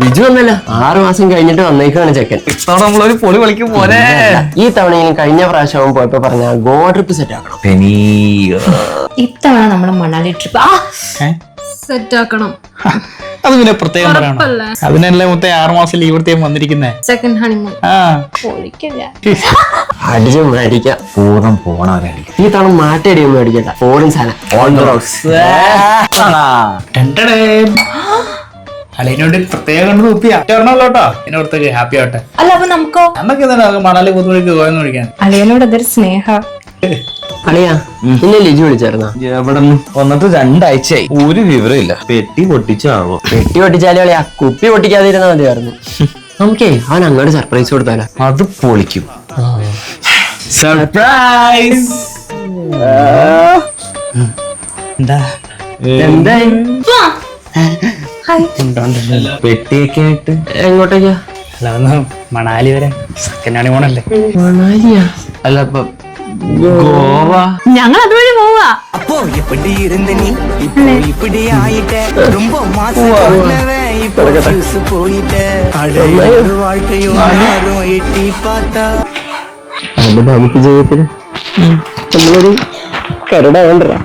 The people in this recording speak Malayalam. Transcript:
ബിജു വന്നല്ല. ആറു മാസം കഴിഞ്ഞിട്ട് വന്നേക്കാണ് ചെക്കൻ. ഇത്തവണ നമ്മളൊരു പൊളി കളിക്കും പോലെ ഈ തവണയും കഴിഞ്ഞ പ്രാവശ്യം പോയപ്പോ പറഞ്ഞ ഗോ ട്രിപ്പ് സെറ്റ് ആക്കണം. പെനി ഇത്തവണ നമ്മൾ മണാലി ട്രിപ്പ് ആ സെറ്റ് ആക്കണം. അത് പിന്നെ പ്രത്യേകം പറയണം? അതിനല്ലേ മൊത്തം ആറു മാസം ലീവ് എടുത്തേ വന്നിരിക്കുന്നേ? സെക്കൻഡ് ഹണിമൂൺ അടിച്ച് മേടിക്കാം. പൂർണം പോണവരായിരിക്കും ഈ തവണ മാറ്റടിയും മേടിക്കണ്ട. ഫോറിൻ സാധനം. അലീനോട് പ്രത്യേകം കണ്ട് നോക്കിയാ ഒരെണ്ണമല്ലോ കേട്ടോ. എന്നെ പുറത്തേക്ക് ഹാപ്പി ആവട്ടെ. അല്ല അപ്പൊ നമുക്കോ? നമുക്ക് എന്താണ് മണാലി പുതുമണിക്ക് പോയെന്ന് വിളിക്കാൻ അളിയനോട് അതൊരു സ്നേഹ. അളിയാ നിന്നെ ലിജി വിളിച്ചായിരുന്നോ? എവിടെ വന്നിട്ട് രണ്ടാഴ്ചയായി. ഒരു വിവരമില്ല. പെട്ടി പൊട്ടിച്ചാവോ? പെട്ടി പൊട്ടിച്ചാലേ അളിയാ കുപ്പി പൊട്ടിക്കാതിരുന്നാ മതിയായിരുന്നു. നമുക്കേ അവൻ അങ്ങോട്ട് സർപ്രൈസ് കൊടുത്താലോ? അത് പൊളിക്കും. സർപ്രൈസ് എന്താ? എന്തായി? പെട്ടിയൊക്കെ ആയിട്ട് എങ്ങോട്ടേക്കാ അല്ല ഒന്ന് മണാലി വരെ സെക്കൻഡ് ഹണി പോണല്ലേ മണാലിയാ അല്ല ഇപ്പൊ ഗോവ ഞങ്ങൾ അതുവഴി പോവാ அப்போ எப்படி இருந்த நீ இப்போ இப்படி ஆயிட்ட ரொம்ப மாசம் இப்போ juice போயிட்ட அழகு ஒரு வாழ்க்கையும் மாறும் எட்டி பார்த்தா അത് നമുക്ക് ജീവിതത്തിൽ നമ്മളൊരു കരുട വേണ്ടടാ